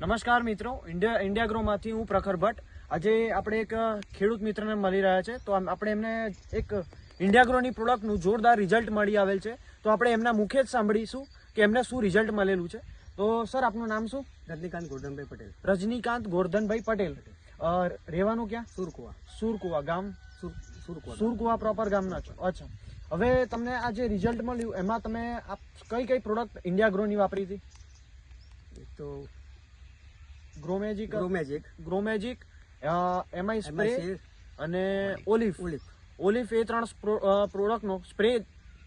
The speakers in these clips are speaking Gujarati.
નમસ્કાર મિત્રો. ઇન્ડિયા ઇન્ડિયા ગ્રોમાંથી હું પ્રખર ભટ્ટ. આજે આપણે એક ખેડૂત મિત્રને મળી રહ્યા છે. તો આપણે એમને એક ઇન્ડિયા ગ્રોની પ્રોડક્ટનું જોરદાર રિઝલ્ટ મળી આવેલ છે. તો આપણે એમના મુખે જ સાંભળીશું કે એમને શું રિઝલ્ટ મળેલું છે. તો સર આપનું નામ શું? રજનીકાંત ગોરધનભાઈ પટેલ. રજનીકાંત ગોરધનભાઈ પટેલ. રહેવાનું ક્યાં? સુરકુવા. સુરકુવા ગામ? સુર સુરકુવા સુરકુવા પ્રોપર ગામના છો. અચ્છા. હવે તમને આ જે રિઝલ્ટ મળ્યું એમાં તમે કઈ કઈ પ્રોડક્ટ ઇન્ડિયા ગ્રોની વાપરી હતી? તો Growmagic Growmagic Growmagic MI spray અને ઓલિફ ઓલિફ ઓલિફ એ ત્રણ પ્રોડક્ટનો સ્પ્રે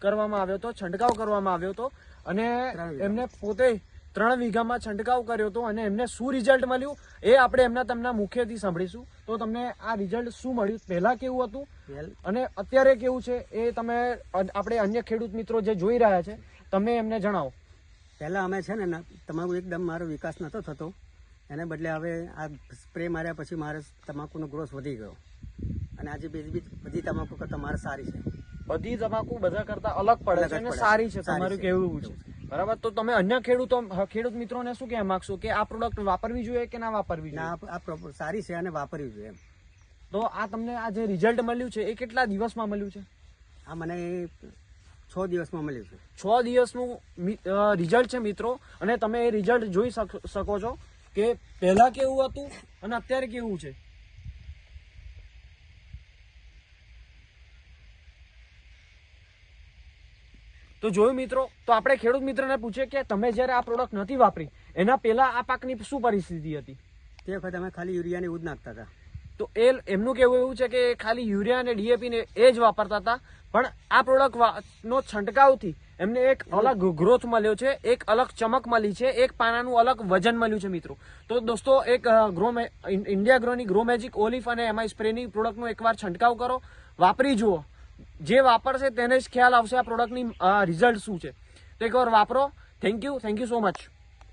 કરવામાં આવ્યો હતો છંટકાવ કરવામાં આવ્યો હતો અને એમને પોતે ત્રણ વીઘામાં છંટકાવ કર્યો હતો અને એમને શું રિઝલ્ટ મળ્યું એ આપણે એમના તમને મુખેથી સાંભળીશું. તો તમને આ રિઝલ્ટ શું મળ્યું? પહેલા કેવું હતું? અને અત્યારે કેવું છે એ તમે આપણે અન્ય ખેડૂત મિત્રો જે જોઈ રહ્યા છે તમે એમને જણાવો. પહેલાં અમે છે ને તમારું એકદમ મારો વિકાસ નહોતો થતો. એને બદલે હવે આ સ્પ્રે માર્યા પછી મારે તમાકુનો ગ્રોથ વધી ગયો. અને આજે બીજી બીજી બધી તમાકુ કરતાં મારે સારી છે. બધી તમાકુ બધા કરતા અલગ પડે છે અને સારી છે. તમારું કેવું છે. બરાબર? તો તમે અન્ય ખેડૂતો ખેડૂત મિત્રોને શું કહેવા માંગશો? કે આ પ્રોડક્ટ વાપરવી જોઈએ કે ના વાપરવી ના જોઈએ આ સારી છે અને વાપરવી જોઈએ એમ. તો આ તમને આ જે રિઝલ્ટ મળ્યું છે એ કેટલા દિવસમાં મળ્યું છે? આ મને છ દિવસમાં મળ્યું છે. છ દિવસનું રિઝલ્ટ છે મિત્રો. અને તમે એ રિઝલ્ટ જોઈ શકો છો. કે પહેલા કેવું હતું અને અત્યારે કેવું છે? તો જોયું મિત્રો, તો આપણે ખેડૂત મિત્રને પૂછીએ કે તમે જ્યારે આ પ્રોડક્ટ નથી વાપરી, એના પહેલા આ પાકની શું પરિસ્થિતિ હતી? તે વખતે અમે ખાલી યુરિયાની ઉદ નાખતા હતા. તો એ એમનું કહેવું એવું છે કે ખાલી યુરિયા અને ડીએપી ને એ જ વાપરતા હતા. પણ આ પ્રોડક્ટ નો છંટકાવથી એમને એક અલગ ગ્રોથ મળ્યો છે, એક અલગ ચમક મળી છે, એક પાનાનું અલગ વજન મળ્યું છે મિત્રો. તો દોસ્તો, એક ગ્રો ઇન્ડિયા ગ્રોની ગ્રો મેજિક ઓલિફ અને એમઆઈ સ્પ્રેની પ્રોડક્ટનો એકવાર છંટકાવ કરો. વાપરી જુઓ. જે વાપરશે તેને જ ખ્યાલ આવશે આ પ્રોડક્ટની રિઝલ્ટ શું છે. તો એકવાર વાપરો. Thank you thank you so much